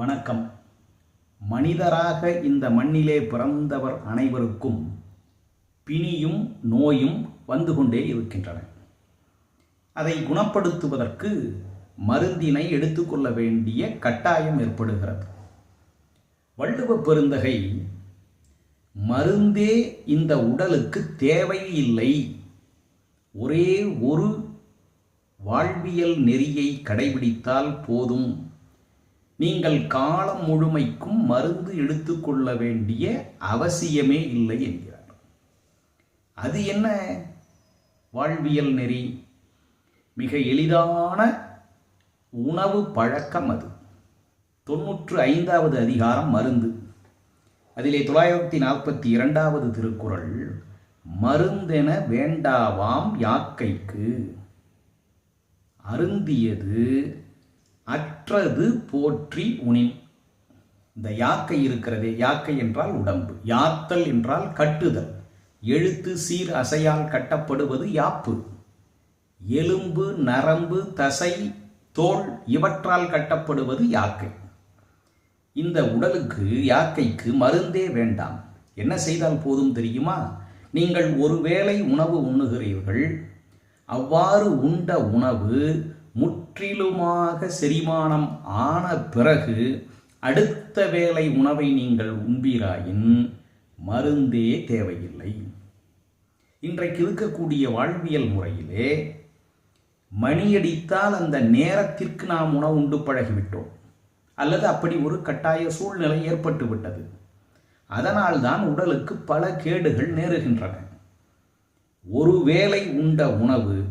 வணக்கம். மனிதராக இந்த மண்ணிலே பிறந்தவர் அனைவருக்கும் பிணியும் நோயும் வந்து கொண்டே இருக்கின்றன. அதை குணப்படுத்துவதற்கு மருந்தினை எடுத்துக்கொள்ள வேண்டிய கட்டாயம் ஏற்படுகிறது. வள்ளுவ பெருந்தகை மருந்தே இந்த உடலுக்கு தேவையில்லை. ஒரே ஒரு வாழ்வியல் நெறியை கடைபிடித்தால் போதும். நீங்கள் காலம் முழுமைக்கும் மருந்து எடுத்துக்கொள்ள வேண்டிய அவசியமே இல்லை என்கிறார். அது என்ன? வாழ்வியல் நெறி. மிக எளிதான உணவு பழக்கம் அது. தொன்னூற்று ஐந்தாவது அதிகாரம் மருந்து. அதிலே தொள்ளாயிரத்தி நாற்பத்தி இரண்டாவது திருக்குறள் மருந்தென வேண்டாவாம் யாக்கைக்கு. அருந்தியது அற்றது போற்றி உனின். இந்த யாக்கை இருக்கிறதே யாக்கை என்றால் உடம்பு யாத்தல் என்றால் கட்டுதல். எழுத்து சீர் அசையால் கட்டப்படுவது யாப்பு. எலும்பு நரம்பு தசை தோல் இவற்றால் கட்டப்படுவது யாக்கை. இந்த உடலுக்கு யாக்கைக்கு மருந்தே வேண்டாம். என்ன செய்தால் போதும் தெரியுமா? நீங்கள் ஒருவேளை உணவு உண்ணுகிறீர்கள். அவ்வாறு உண்ட உணவு முற்றிலுமாக செரிமானம் ஆன பிறகு அடுத்த வேளை உணவை நீங்கள் உண்பீராயின் மருந்தே தேவையில்லை. இன்றைக்கு இருக்கக்கூடிய வாழ்வியல் முறையிலே மணியடித்தால் அந்த நேரத்திற்கு நாம் உணவு உண்டு பழகிவிட்டோம். அல்லது அப்படி ஒரு கட்டாய சூழ்நிலை ஏற்பட்டு விட்டது. அதனால்தான் உடலுக்கு பல கேடுகள் நேருகின்றன. ஒருவேளை உண்ட உணவு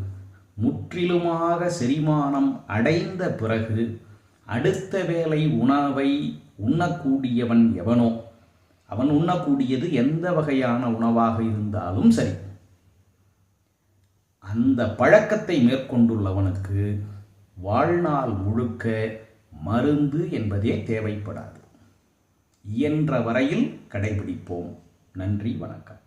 முற்றிலுமாக செரிமானம் அடைந்த பிறகு அடுத்த வேளை உணவை உண்ணக்கூடியவன் எவனோ அவன் உண்ணக்கூடியது எந்த வகையான உணவாக இருந்தாலும் சரி. அந்த பழக்கத்தை மேற்கொண்டுள்ளவனுக்கு வாழ்நாள் முழுக்க மருந்து என்பதே தேவைப்படாது. இயன்ற வரையில் கடைபிடிப்போம். நன்றி வணக்கம்.